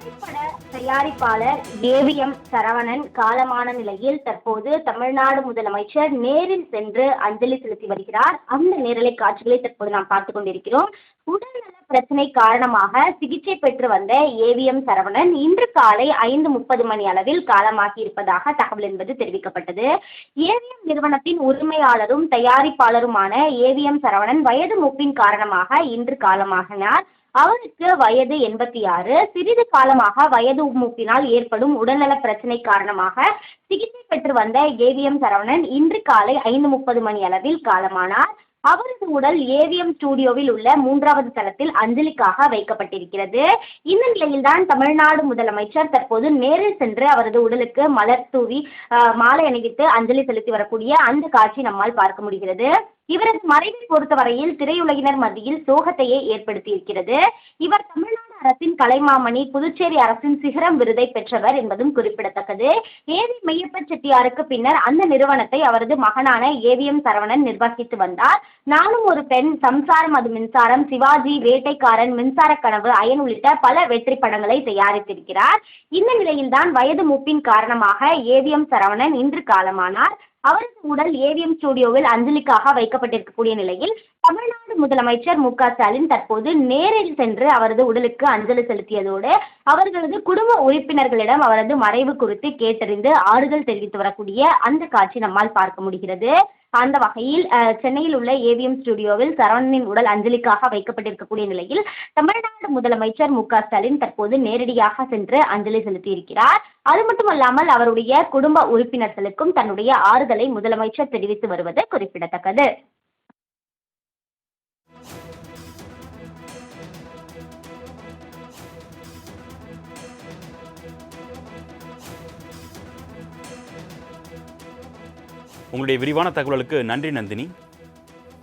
திரைப்பட தயாரிப்பாளர் ஏவிஎம் சரவணன் காலமான நிலையில் தற்போது தமிழ்நாடு முதலமைச்சர் நேரில் சென்று அஞ்சலி செலுத்தி வருகிறார். அந்த நேரலை காட்சிகளை தற்போது நாம் பார்த்துக் கொண்டிருக்கிறோம். உடல்நல பிரச்சனை காரணமாக சிகிச்சை பெற்று வந்த ஏவிஎம் சரவணன் இன்று காலை ஐந்து முப்பது மணி அளவில் காலமாகி இருப்பதாக தகவல் என்பது தெரிவிக்கப்பட்டது. ஏவிஎம் நிறுவனத்தின் உரிமையாளரும் தயாரிப்பாளருமான ஏவிஎம் சரவணன் வயது மூப்பின் காரணமாக இன்று காலமாகினார். அவருக்கு வயது எண்பத்தி ஆறு சிறிது காலமாக வயது மூப்பினால் ஏற்படும் உடல்நல பிரச்சனை காரணமாக சிகிச்சை பெற்று வந்த ஏவிஎம் சரவணன் இன்று காலை ஐந்து முப்பது மணி அளவில் காலமானார். அவரது உடல் ஏவிஎம் ஸ்டுடியோவில் உள்ள மூன்றாவது தளத்தில் அஞ்சலிக்காக வைக்கப்பட்டிருக்கிறது. இந்த நிலையில்தான் தமிழ்நாடு முதலமைச்சர் தற்போது நேரில் சென்று அவரது உடலுக்கு மலர் தூவி மாலை அணிவித்து அஞ்சலி செலுத்தி வரக்கூடிய அந்த காட்சி நம்மால் பார்க்க முடிகிறது. இவரது மறைவை பொறுத்தவரையில் திரையுலகினர் மத்தியில் சோகத்தையே ஏற்படுத்தியிருக்கிறது. இவர் தமிழ்நாடு அரசின் கலைமாமணி புதுச்சேரி அரசின் சிகரம் விருதை பெற்றவர் என்பதும் குறிப்பிடத்தக்கது. ஏவி மெய்யப்ப செட்டியாருக்கு பின்னர் அந்த நிறுவனத்தை அவரது மகனான ஏவிஎம் சரவணன் நிர்வகித்து வந்தார். நானும் ஒரு பெண் சம்சாரம் அது மின்சாரம் சிவாஜி வேட்டைக்காரன் மின்சார கனவு அயன் உள்ளிட்ட பல வெற்றி படங்களை தயாரித்திருக்கிறார். இந்த நிலையில்தான் வயது மூப்பின் காரணமாக ஏவிஎம் சரவணன் இன்று காலமானார். அவரது உடல் ஏவிஎம் ஸ்டுடியோவில் அஞ்சலிக்காக வைக்கப்பட்டிருக்கக்கூடிய நிலையில் தமிழ்நாடு முதலமைச்சர் மு க ஸ்டாலின் தற்போது நேரில் சென்று அவரது உடலுக்கு அஞ்சலி செலுத்தியதோடு அவர்களது குடும்ப உறுப்பினர்களிடம் அவரது மறைவு குறித்து கேட்டறிந்து ஆறுதல் தெரிவித்து வரக்கூடிய அந்த காட்சி நம்மால் பார்க்க முடிகிறது. அந்த வகையில் சென்னையில் உள்ள ஏவிஎம் ஸ்டுடியோவில் சரவணனின் உடல் அஞ்சலிக்காக வைக்கப்பட்டிருக்கக்கூடிய நிலையில் தமிழ்நாடு முதலமைச்சர் மு க ஸ்டாலின் தற்போது நேரடியாக சென்று அஞ்சலி செலுத்தியிருக்கிறார். அது மட்டுமல்லாமல் அவருடைய குடும்ப உறுப்பினர்களுக்கும் தன்னுடைய ஆறுதலை முதலமைச்சர் தெரிவித்து வருவது குறிப்பிடத்தக்கது. உங்களுடைய விரிவான தகவலுக்கு நன்றி நந்தினி.